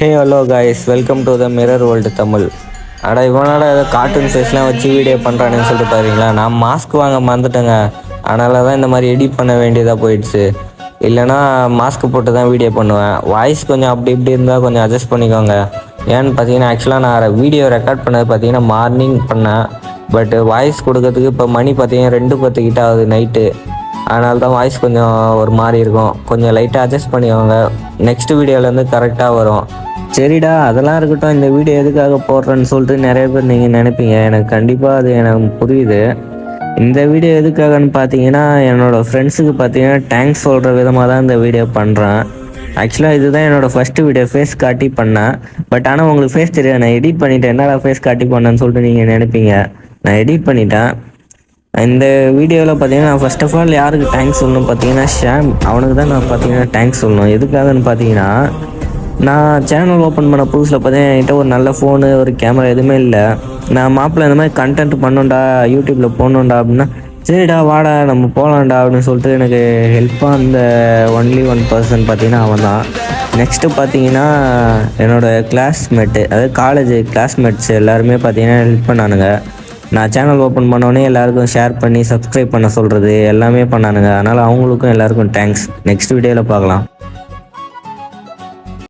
Hey hello guys welcome to the mirror world Tamil அட இவனோட ஏதோ கார்ட்டூன் ஃபேஸ்லாம் வச்சு வீடியோ பண்ணுறானுன்னு சொல்லிட்டு பாருங்களா. நான் மாஸ்க் வாங்க மறந்துட்டேங்க. அதனால தான் இந்த மாதிரி எடிட் பண்ண வேண்டியதாக போயிடுச்சு. இல்லைனா மாஸ்க் போட்டு தான் வீடியோ பண்ணுவேன். வாய்ஸ் கொஞ்சம் அப்படி இப்படி இருந்தால் கொஞ்சம் அட்ஜஸ்ட் பண்ணிக்கோங்க. ஏன்னு பார்த்தீங்கன்னா ஆக்சுவலாக நான் வீடியோ ரெக்கார்ட் பண்ணது பார்த்தீங்கன்னா மார்னிங் பண்ணேன். பட் வாய்ஸ் கொடுக்கறதுக்கு இப்போ மணி பார்த்தீங்கன்னா ரெண்டு பத்து கிட்ட ஆகுது நைட்டு அதனால தான் வாய்ஸ் கொஞ்சம் ஒரு மாதிரி இருக்கும். கொஞ்சம் லைட்டாக அட்ஜஸ்ட் பண்ணிக்கோங்க. நெக்ஸ்ட் வீடியோலேருந்து கரெக்டாக வரும். சரிடா அதெல்லாம் இருக்கட்டும். இந்த வீடியோ எதுக்காக போடுறேன்னு சொல்லிட்டு நிறைய பேர் நீங்கள் நினைப்பீங்க. எனக்கு கண்டிப்பாக அது எனக்கு புரியுது. இந்த வீடியோ எதுக்காகன்னு பார்த்தீங்கன்னா என்னோடய ஃப்ரெண்ட்ஸுக்கு பார்த்தீங்கன்னா தேங்க்ஸ் சொல்கிற விதமாக தான் இந்த வீடியோ பண்ணுறேன் ஆக்சுவலாக இதுதான் என்னோடய ஃபஸ்ட்டு வீடியோ ஃபேஸ் காட்டி பண்ணேன். பட் ஆனால் உங்களுக்கு ஃபேஸ் தெரியாது. நான் எடிட் பண்ணிட்டேன். என்னடா ஃபேஸ் காட்டி பண்ணேன்னு சொல்லிட்டு நீங்கள் நினைப்பீங்க. நான் எடிட் பண்ணிட்டேன். இந்த வீடியோவில் பார்த்தீங்கன்னா நான் ஃபர்ஸ்ட் ஆஃப் ஆல் யாருக்கு தேங்க்ஸ் சொல்லணும் பார்த்தீங்கன்னா ஷாம் அவனுக்கு தான் நான் பார்த்தீங்கன்னா தேங்க்ஸ் சொல்லணும். எதுக்காகன்னு பார்த்தீங்கன்னா நான் சேனல் ஓப்பன் பண்ண புதுசில் பார்த்தீங்கன்னா என்கிட்ட ஒரு நல்ல ஃபோனு ஒரு கேமரா எதுவுமே இல்லை. நான் மாப்பிள்ள இந்த மாதிரி கண்டென்ட் பண்ணணும்டா யூடியூப்பில் போடணும்டா அப்படின்னா சரிடா வாடா நம்ம போகலாம்டா அப்படின்னு சொல்லிட்டு எனக்கு ஹெல்ப்பாக அந்த ஒன்லி ஒன் பர்சன் பார்த்தீங்கன்னா அவன் தான். நெக்ஸ்ட்டு பார்த்தீங்கன்னா என்னோடய கிளாஸ்மேட்டு அதாவது காலேஜ் கிளாஸ்மேட்ஸ் எல்லாருமே பார்த்தீங்கன்னா ஹெல்ப் பண்ணானுங்க. நான் சேனல் ஓப்பன் பண்ணோடனே எல்லாருக்கும் ஷேர் பண்ணி சப்ஸ்கிரைப் பண்ண சொல்கிறது எல்லாமே பண்ணானுங்க. அதனால் அவங்களுக்கும் எல்லாருக்கும் தேங்க்ஸ் நெக்ஸ்ட் வீடியோவில் பார்க்கலாம்.